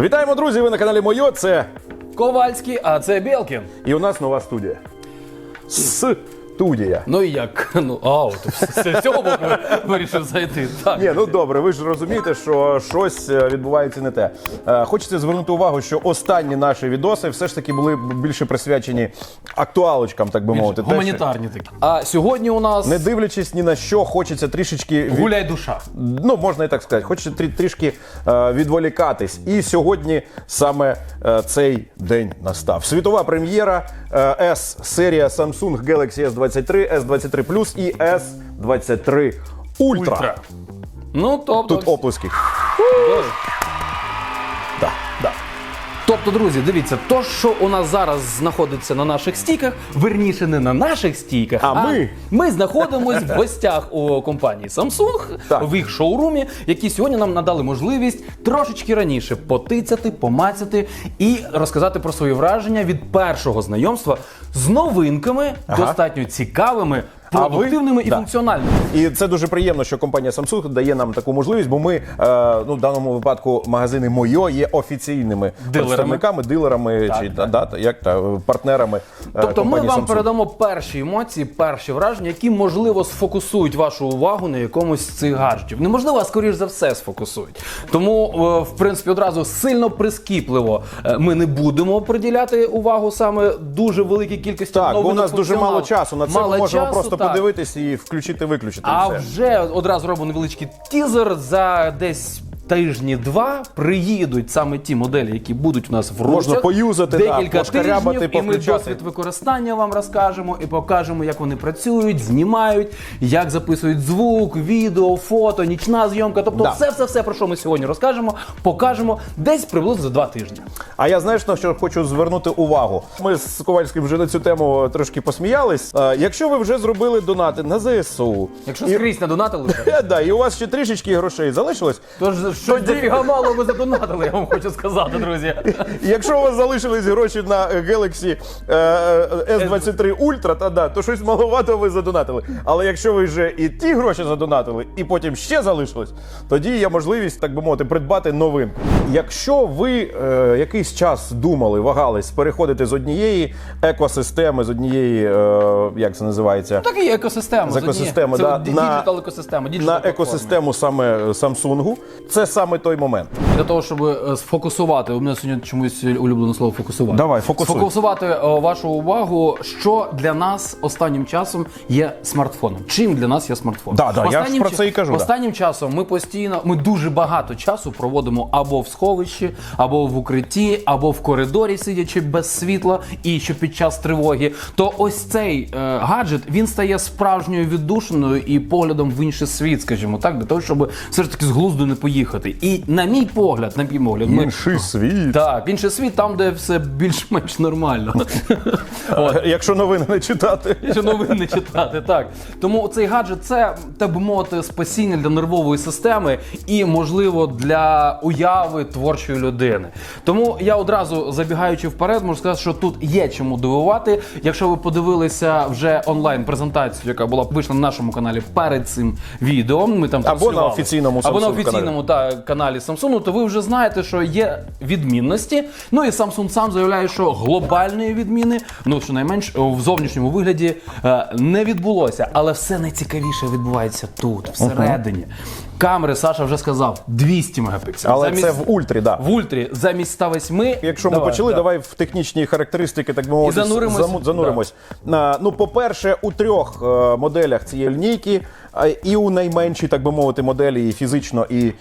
Вітаємо, друзі! Ви на каналі Мойо. Це Ковальський, а це Білкін. і у нас нова студія. Студія. Ну і як? Ну, а, от з цього боку вирішив зайти. Так. Ні, ну добре, ви ж розумієте, що щось е, відбувається не те. Е, Хочеться звернути увагу, що останні наші відоси все ж таки були більше присвячені актуалочкам, так би мовити. Гуманітарні такі. А сьогодні у нас Не дивлячись ні на що, хочеться трішечки від... гуляй душа. ну можна і так сказати, хочеться трі- трішки е, відволікатись. І сьогодні саме цей день настав. Світова прем'єра S серія Samsung Galaxy S23, С23 Plus і S23 Ultra. Ультра. Ну, тобто. Тут оплески. Да. Тобто, друзі, дивіться, то, що у нас зараз знаходиться на наших стійках, верніше не на наших стійках, А ми? ми знаходимось в гостях у компанії Samsung Так. в їх шоурумі, які сьогодні нам надали можливість трошечки раніше потицяти, помацяти і розказати про свої враження від першого знайомства з новинками, Ага. достатньо цікавими, А ви? Продуктивними і Да. функціональними. І це дуже приємно, що компанія Samsung дає нам таку можливість, бо ми е, ну, в даному випадку магазини Мойо є офіційними Дилерами. представниками, дилерами чи так. Да, як та, партнерами. е, Тобто ми вам Samsung. передамо перші емоції, перші враження, які можливо сфокусують вашу увагу на якомусь з цих гаджетів. Неможливо, а скоріш за все сфокусують. Тому, е, в принципі, одразу сильно прискіпливо е, ми не будемо приділяти увагу саме дуже великій кількості Так, бо у нас дуже мало часу. На це Мало ми можемо часу, просто так. подивитись і включити-виключити. А все. вже одразу робимо невеличкий тізер за десь. Тижні два приїдуть саме ті моделі, які будуть у нас в Можна поюзати, да, декілька пошкарябати, тижнів, і ми повключати. досвід використання вам розкажемо і покажемо, як вони працюють, знімають, як записують звук, відео, фото, нічна зйомка. Тобто, Да. все, все, все, про що ми сьогодні розкажемо, покажемо десь приблизно за два тижні. А я знаєш на що хочу звернути увагу. Ми з Ковальським вже на цю тему трошки посміялись. Е, Якщо ви вже зробили донати на ЗСУ, Якщо і, скрізь не донатили, Е, да, і у вас ще трішечки грошей залишилось. то ж щось дофіга мало ви задонатили, я вам хочу сказати, друзі. Якщо у вас залишились гроші на Galaxy е, е, S23 Ultra, та да, то щось маловато ви задонатили. Але якщо ви вже і ті гроші задонатили, і потім ще залишилось, тоді є можливість, так би мовити, придбати новинку. Якщо ви е, якийсь час думали, вагались переходити з однієї екосистеми, з однієї, е, як це називається, Так і екосистема. З екосистеми, да, Це на- діджитал екосистема, на екосистему саме Samsung, це саме той момент. Для того, щоб е, сфокусувати, у мене сьогодні чомусь улюблене слово фокусувати. Давай, фокусуй. Сфокусувати е, вашу увагу, що для нас останнім часом є смартфоном. Чим для нас є смартфон? Да, да, я ж про це і кажу, да. Останнім часом ми постійно, ми дуже багато часу проводимо або в сховищі, або в укритті, або в коридорі, сидячи без світла, і що під час тривоги. То ось цей е, гаджет він стає справжньою віддушиною і поглядом в інший світ, скажімо так, для того, щоб все ж таки з глузду не поїхати. І на мій погляд, на мій погляд, ми Інший світ. так, інший світ там, де все більш-менш нормально. От. Якщо новини не читати. Що новин не читати, так. Тому цей гаджет це, так би мовити, спасіння для нервової системи і, можливо, для уяви творчої людини. Тому я одразу забігаючи вперед, можу сказати, що тут є чому дивувати. Якщо ви подивилися вже онлайн-презентацію, яка була вийшла на нашому каналі перед цим відео, ми там Або на транслювали. офіційному або на офіційному каналі Samsung, то ви вже знаєте, що є відмінності. Ну і Samsung сам заявляє, що глобальної відміни, ну щонайменш в зовнішньому вигляді е, не відбулося. Але все найцікавіше відбувається тут, всередині. Камери Саша вже сказав 200 мегапікселів. Але це в ультрі, да. в ультрі замість 108. Якщо ми почали, да. давай в технічні характеристики, так би мовити, зануримось. зануримось. А, ну, по-перше, у трьох е, моделях цієї лінійки, і у найменшій, так би мовити, моделі і фізично, і е,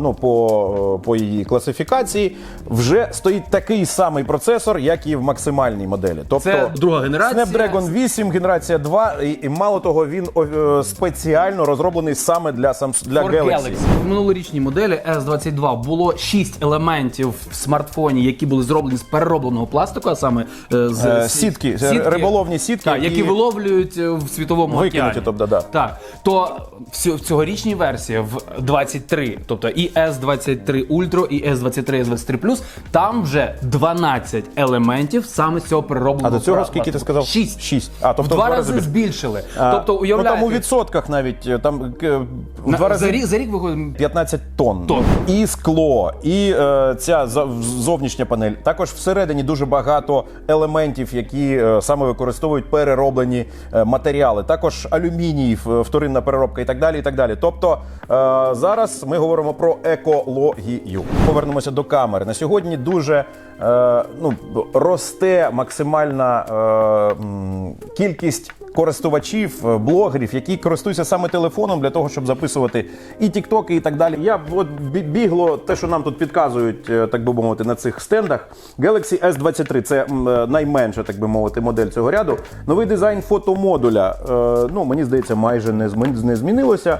ну, по, по її класифікації, вже стоїть такий самий процесор, як і в максимальній моделі. Тобто Це друга генерація. Snapdragon 8, генерація 2, і, і мало того, він о, е, спеціально розроблений саме для Samsung, для Galaxy. Galaxy. В минулорічній моделі S22 було 6 елементів в смартфоні, які були зроблені з переробленого пластику, а саме е, з Е, сі- сітки, е, риболовні сітки, так, які які виловлюють е, в світовому Викинуті, океані. тобто, да. Так. То в цьогорічній версії в 23, тобто і S23 Ultra, і S23, S23 Plus, там вже 12 елементів саме з цього переробленого. А до цього скільки ти сказав? Шість. Шість. А, тобто в два рази збільшили. А, тобто, ну, там у відсотках навіть там в два рази за, рік, за рік виходить 15 тонн. Тонн. І скло, і е, ця зовнішня панель. Також всередині дуже багато елементів, які е, саме використовують перероблені е, матеріали. Також алюміній, в- вторинна переробка і так далі. І так далі. Тобто е, зараз ми говоримо про екологію. Повернемося до камери. На сьогодні дуже е, ну, росте максимальна е, кількість користувачів, е, блогерів, які користуються саме телефоном для того, щоб записувати і тіктоки, і так далі. Я от бі- бігло те, що нам тут підказують, е, так би мовити, на цих стендах. Galaxy S23 це е, найменша, так би мовити, модель цього ряду. Новий дизайн фотомодуля. Ну мені здається, майже не змінилося.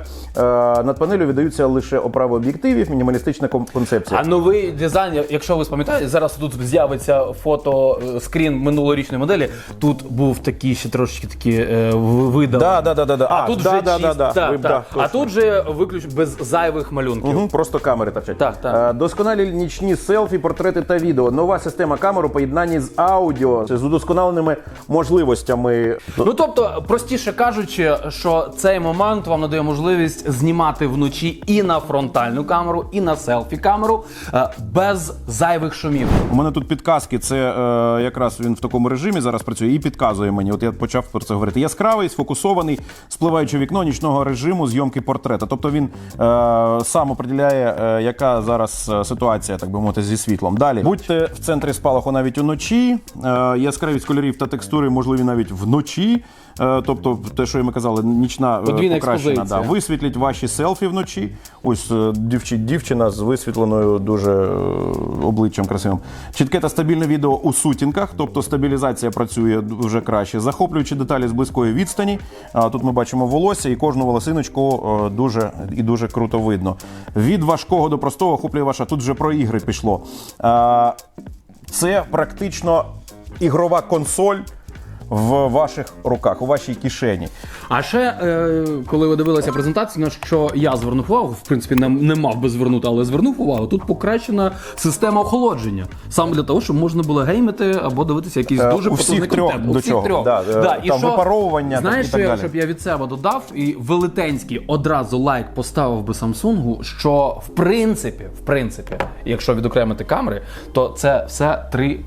Над панелю віддаються лише оправи об'єктивів, мінімалістична кон- концепція. А новий дизайн, якщо ви пам'ятаєте, зараз тут з'явиться фото скрін минулорічної моделі. Тут був такий ще трошечки такі е, в- Да, да, да, да, да. А, А, тут да, вже да, да, чист- да. так, Ви- так. да, а точно. тут же виключ без зайвих малюнків. Мгм, Просто камери торчать. Так, так. Е, Досконалі нічні селфі, портрети та відео. Нова система камер у поєднанні з аудіо з удосконаленими можливостями. Ну тобто, простіше кажучи, що цей момент вам надає можливість знімати вночі і на фронтальну камеру, і на селфі камеру е, без зайвих шумів. У мене тут підказки. Це е, якраз він в такому режимі зараз працює і підказує мені. От я почав про це говорити. Яскравий, сфокусований, спливаючи вікно нічного режиму зйомки портрета. Тобто він е, сам определяє, е, яка зараз е, ситуація, так би мовити, зі світлом. Далі будьте в центрі спалаху навіть уночі. Е, яскравість кольорів та текстури можливі навіть вночі. Е, тобто, те, що ми казали, нічна е, Подвійна покращена. Да. Висвітліть ваші селфі вночі. Ось дівчі, дівчина з висвітленою дуже обличчям красивим. Чітке та стабільне відео у сутінках, тобто стабілізація працює вже краще. Захоплюючи деталі з близької відстані. Тут ми бачимо волосся і кожну волосиночку е, дуже і дуже круто видно. Від важкого до простого охоплює ваша. Тут вже про ігри пішло. Це практично ігрова консоль. В ваших руках, у вашій кишені. А ще, е, коли ви дивилися презентацію, на що я звернув увагу, в принципі, не, не мав би звернути, але звернув увагу. Тут покращена система охолодження. Саме для того, щоб можна було геймити або дивитися якийсь Е, дуже у всіх потужний трьох контент. до всіх чого. трьох. Да, е, і там що- випаровування, Знаєш, так, і що так я, далі. щоб я від себе додав, і велетенський одразу лайк поставив би Samsung, що в принципі, в принципі, якщо відокремити камери, то це все три.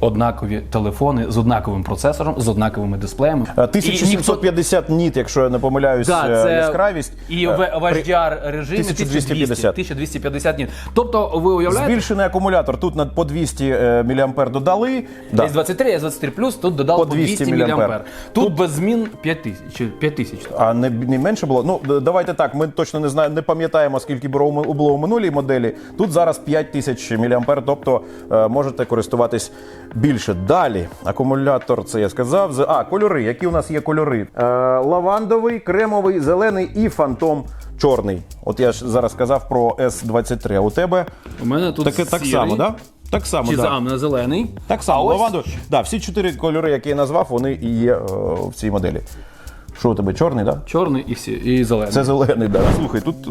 Однакові телефони з однаковим процесором, з однаковими дисплеями. Е, ніхто- 1750 ніт, якщо я не помиляюсь, Да, е, це яскравість. І Е, в, HDR режимі 1250. 1250 ніт. Тобто, ви уявляєте, Збільшений акумулятор. Тут на по 200 е, мА додали. Да. S23, S23 Plus, тут додали По по 200 200 мА. мА. Тут, без змін 5000. чи 5000. А не, не менше було? Ну, давайте так, ми точно не знаємо, не пам'ятаємо, скільки було у- минулій моделі. Тут зараз 5000 мА, тобто е, можете користуватись більше. Далі, акумулятор, це я сказав. А, кольори. Які у нас є кольори? Е, лавандовий, кремовий, зелений і фантом чорний. От я ж зараз казав про S23. А у тебе У мене тут таке так само, да? Так само, Чи да. за а, зелений. Так само, лаванду. Да, всі чотири кольори, які я назвав, вони і є е, в цій моделі. Що у тебе, чорний, так? Да? Чорний і, всі, і зелений. Це зелений, да. Слухай, тут е,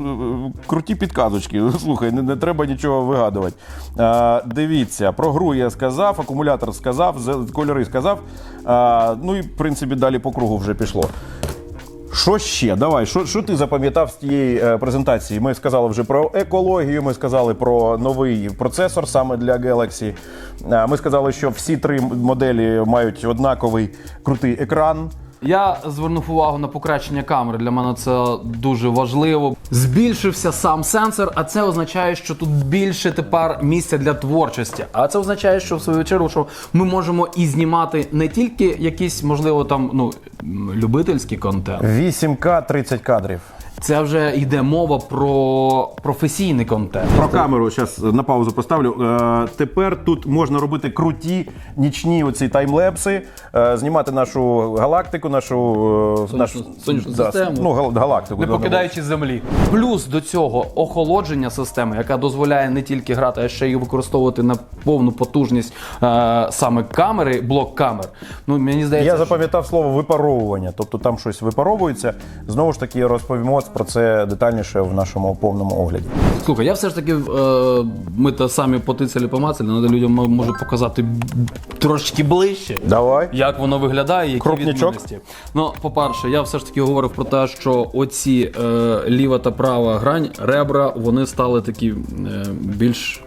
круті підказочки. Слухай, не, не треба нічого вигадувати. Е, дивіться, про гру я сказав, акумулятор сказав, зе- кольори сказав. Е, ну і в принципі далі по кругу вже пішло. Що ще? Давай, що, що ти запам'ятав з тієї е, презентації? Ми сказали вже про екологію, ми сказали про новий процесор саме для Galaxy. Е, Ми сказали, що всі три моделі мають однаковий крутий екран. Я звернув увагу на покращення камери. Для мене це дуже важливо. Збільшився сам сенсор, а це означає, що тут більше тепер місця для творчості. А це означає, що в свою чергу, що ми можемо і знімати не тільки якийсь, можливо, там ну любительський контент. 8К 30 кадрів. Це вже йде мова про професійний контент. Про камеру зараз на паузу поставлю. Е, тепер тут можна робити круті нічні оці таймлепси, е, знімати нашу галактику, нашу е, нашу сонячну да, систему. Ну, гал- галактику. Не да, покидаючи землі. Плюс до цього охолодження системи, яка дозволяє не тільки грати, а ще й використовувати на повну потужність е, саме камери, блок камер. Ну мені здається, Я що- запам'ятав слово випаровування, тобто там щось випаровується. Знову ж таки, розповімо про це детальніше в нашому повному огляді. Слухай, я все ж таки, е, ми то самі потицяли помацали, але людям м- можу показати трошки ближче. Давай. Як воно виглядає, які Крупнячок. відмінності. Ну, по-перше, я все ж таки говорив про те, що оці е, ліва та права грань, ребра, вони стали такі е, більш.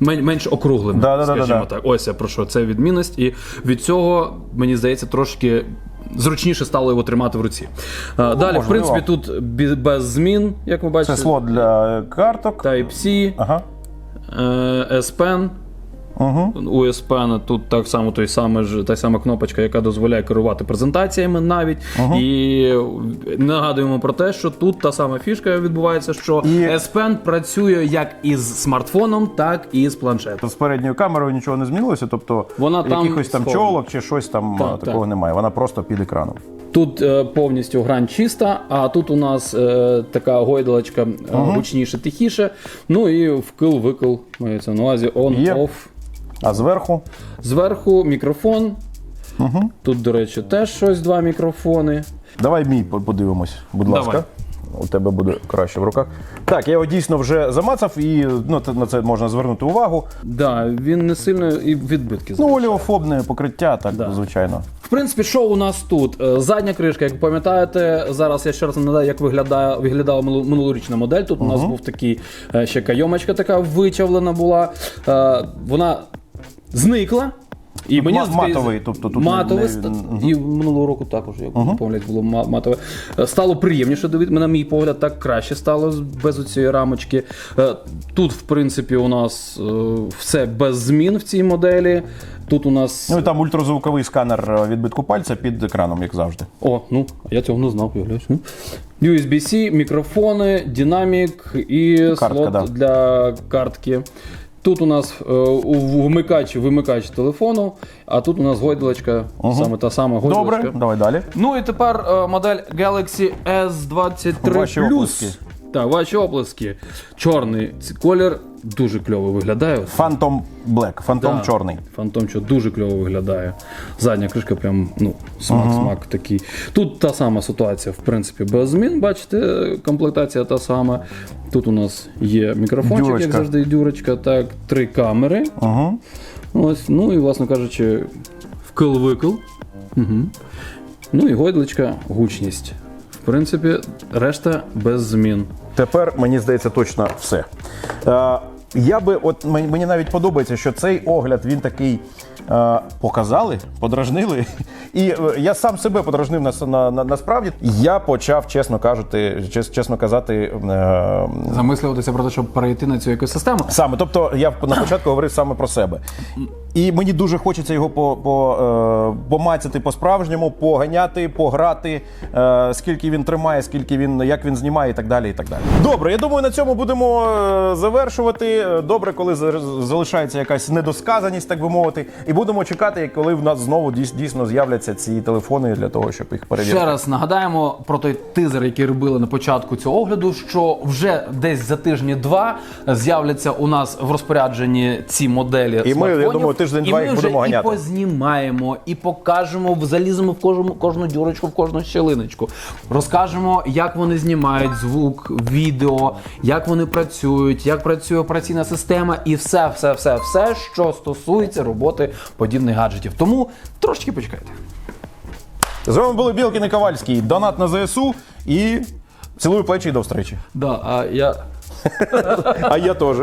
мен- Менш округлими, Да-да-да-да-да. скажімо так. Ось я про що це відмінність, і від цього мені здається трошки зручніше стало його тримати в руці. Ну, Далі, в принципі, тут без змін, як ви бачите, Це слот для карток. Type-C, Ага. е, Угу. У S тут так само той самий ж та сама кнопочка, яка дозволяє керувати презентаціями навіть. І нагадуємо про те, що тут та сама фішка відбувається, що І- S Pen працює як із смартфоном, так і з планшетом. З передньою камерою нічого не змінилося, тобто Вона там якихось там схована. чолок чи щось там Так, а, такого так. немає. Вона просто під екраном. Тут е, повністю грань чиста, а тут у нас е, така гойдалочка е, гучніше, тихіше. Ну і вкил-викил мається на увазі on-off. А зверху Зверху мікрофон. Тут, до речі, теж щось, два мікрофони. Давай мій подивимось, будь Давай. ласка. У тебе буде краще в руках. Так, я його дійсно вже замацав, і ну, на це можна звернути увагу. Да, він не сильно і відбитки. Ну, залишає. олеофобне покриття, так, Да. звичайно. В принципі, що у нас тут? Е, Задня кришка, як ви пам'ятаєте, зараз я ще раз нагадаю, як виглядає, виглядала минулорічна модель. Тут у нас був такий е, ще кайомочка така вичавлена була. Е, Вона зникла. І мені матовий, тобто тут матовий не- і минулого року також, як не помиляюсь, було матове. Е, Стало приємніше дивитися, на мій погляд, так краще стало без цієї рамочки. Е, Тут, в принципі, у нас е, все без змін в цій моделі. Тут у нас. Ну і там ультразвуковий сканер відбитку пальця під екраном, як завжди. О, ну, я цього не знав, уявляєш. ну. USB-C, мікрофони, динамік і Картка, слот да. для картки. Тут у нас е, вмикач, вимикач телефону, а тут у нас гойдалочка, саме та сама гойдалочка. Добре, давай далі. Ну і тепер е, модель Galaxy S23 Ваші оплески. Так, ваші оплески. Чорний колір дуже кльово виглядає. Phantom Black, Фантом Да. чорний. Фантом що дуже кльово виглядає. Задня кришка прям ну, смак-смак такий. Тут та сама ситуація, в принципі, без змін. Бачите, комплектація та сама. Тут у нас є мікрофончик, Дюрочка. як завжди, дюрочка, так, три камери. Угу. Ось, ну і, власне кажучи, вкил-викил. Угу. Ну і гойдличка, гучність. В принципі, решта без змін. Тепер мені здається точно все. Я би, от мені навіть подобається, що цей огляд він такий. Е, Показали, подражнили. І е, я сам себе подражнив на, на, на, насправді. Я почав, чесно кажучи, чес- чесно казати, е, Замислюватися про те, щоб перейти на цю екосистему. Саме, тобто я на початку говорив саме про себе. І мені дуже хочеться його по, по, е, помацати по-справжньому, поганяти, пограти, е, скільки він тримає, скільки він, як він знімає, і так далі. і так далі. Добре, я думаю, на цьому будемо е, завершувати. Добре, коли за- залишається якась недосказаність, так би мовити. І будемо чекати, коли в нас знову дійс- дійсно з'являться ці телефони для того, щоб їх перевірити. Ще раз нагадаємо про той тизер, який робили на початку цього огляду, що вже десь за тижні-два з'являться у нас в розпорядженні ці моделі. І ми, я думаю, тиждень-два І їх будемо ганяти. І познімаємо, і покажемо, заліземо в кожну, кожну дюрочку, в кожну щелиночку. Розкажемо, як вони знімають звук, відео, як вони працюють, як працює операційна система, і все, все, все, все, що стосується роботи подібних гаджетів. Тому трошки почекайте. З вами були Білкін і Ковальський, донат на ЗСУ і цілую плечі і до встречі. Да, а я А я теж.